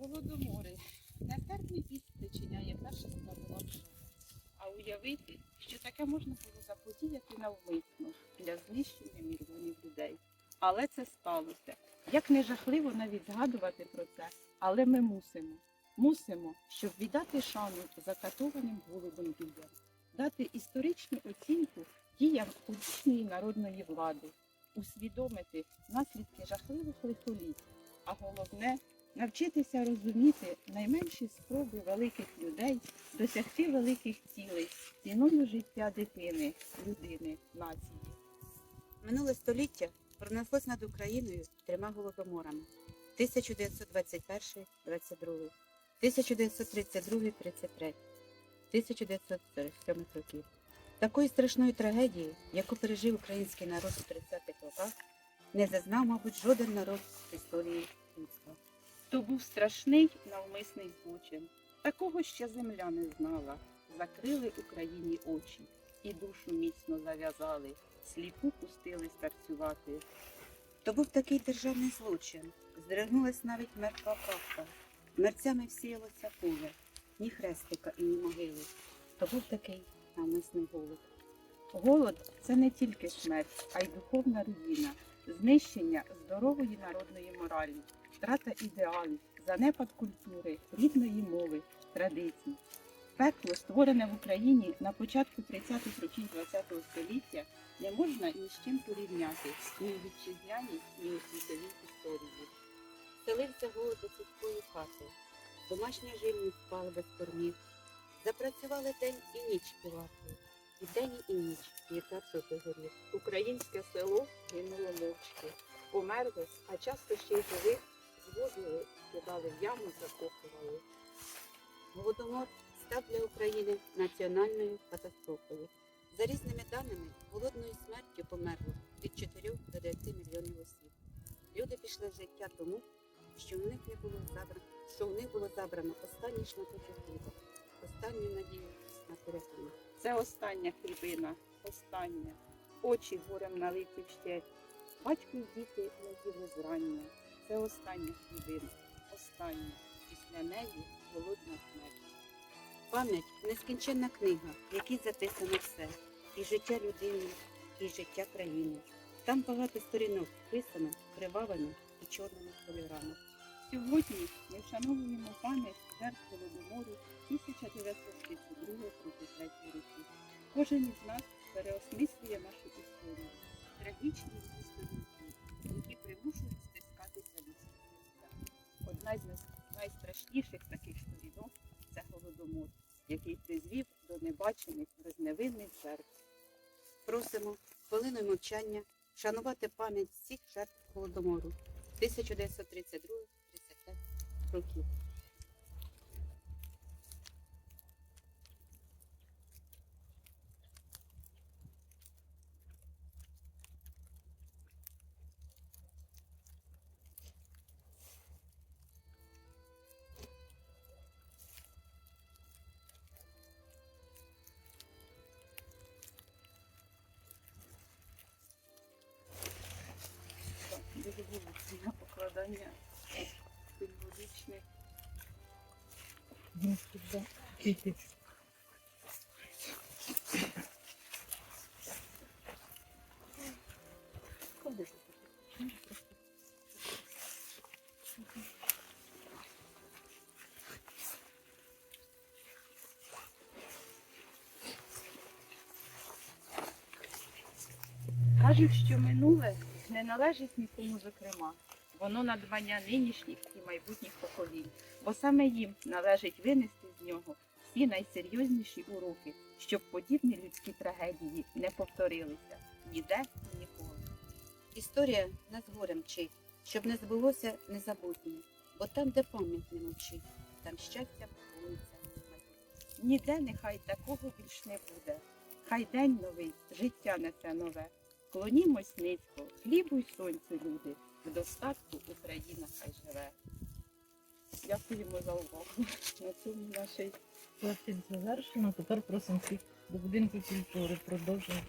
Голодомори. Нестерпний піст причиняє перша складова пшона. А уявити, що таке можна було заподіяти навмисно для знищення мільйонів людей. Але це сталося. Як не жахливо навіть згадувати про це, але ми мусимо. Мусимо, щоб віддати шану закатованим голодом людям, дати історичну оцінку діям колишньої народної влади, усвідомити наслідки жахливих лихоліть, а головне навчитися розуміти найменші спроби великих людей досягти великих цілей ціною життя дитини, людини, нації. Минуле століття пронеслось над Україною трьома голодоморами 1921-22, 1932-33, 1947 років. Такої страшної трагедії, яку пережив український народ у 30-х роках, не зазнав, мабуть, жоден народ в історії. То був страшний навмисний злочин. Такого ще земля не знала. Закрили Україні очі і душу міцно зав'язали, сліпу пустили старцювати. То був такий державний злочин. Здригнулась навіть мертва правка. Мерцями всіялося поле, ні хрестика і ні могили. То був такий навмисний голод. Голод це не тільки смерть, а й духовна руїна, знищення здорової народної моралі, втрата ідеалів, занепад культури, рідної мови, традицій. Пекло, створене в Україні на початку 30-х років ХХ століття, не можна ні з чим порівняти ні у вітчизняній, ні у світовій історії. Селився голод до сільської хати. Домашня живність спала без кормів. Запрацювали день і ніч півати. І день і ніч вітався горів. Українське село гинуло мовчки. Померло, а часто ще й живих звозили, кидали в яму, закопували. Голодомор став для України національною катастрофою. За різними даними, голодною смертю померло від 4 до 9 мільйонів осіб. Люди пішли в життя тому, що в них не було забрано, що в них було забрано останній шматочок хліба, останню надію на порятунок. Це остання хлібина, остання. Очі горем налиті вщерть. Батько й діти не зрання. Це остання хлібина, остання. Після неї голодна смерть. Пам'ять нескінченна книга, в якій записано все. І життя людини, і життя країни. Там багато сторінок вписано кривавими і чорними кольорами. Сьогодні ми вшановуємо пам'ять жертв голодомору 1932-33 років. Кожен із нас переосмислює нашу історію, трагічні сторінки, які примушують. Одна з най- найстрашніших таких сторінок це голодомор, який призвів до небачених безневинних жертв. Просимо хвилиною мовчання вшанувати пам'ять всіх жертв голодомору 1932-35 років. На покладання символічних Кажуть, що минуле не належить нікому зокрема. Воно надбання нинішніх і майбутніх поколінь, бо саме їм належить винести з нього всі найсерйозніші уроки, щоб подібні людські трагедії не повторилися ніде і ніколи. Історія нас горем вчить, щоб не збулося незабутнє, бо там, де пам'ять не мовчить, там щастя майбутнє. Ніде нехай такого більш не буде. Хай день новий, життя несе нове. Клонімось низько, хлібу й сонцю, люди, в достатку Україна хай живе. Дякуємо за увагу. На цьому нашій Захід завершено. Тепер просимо всіх до будинку культури. Продовжуємо.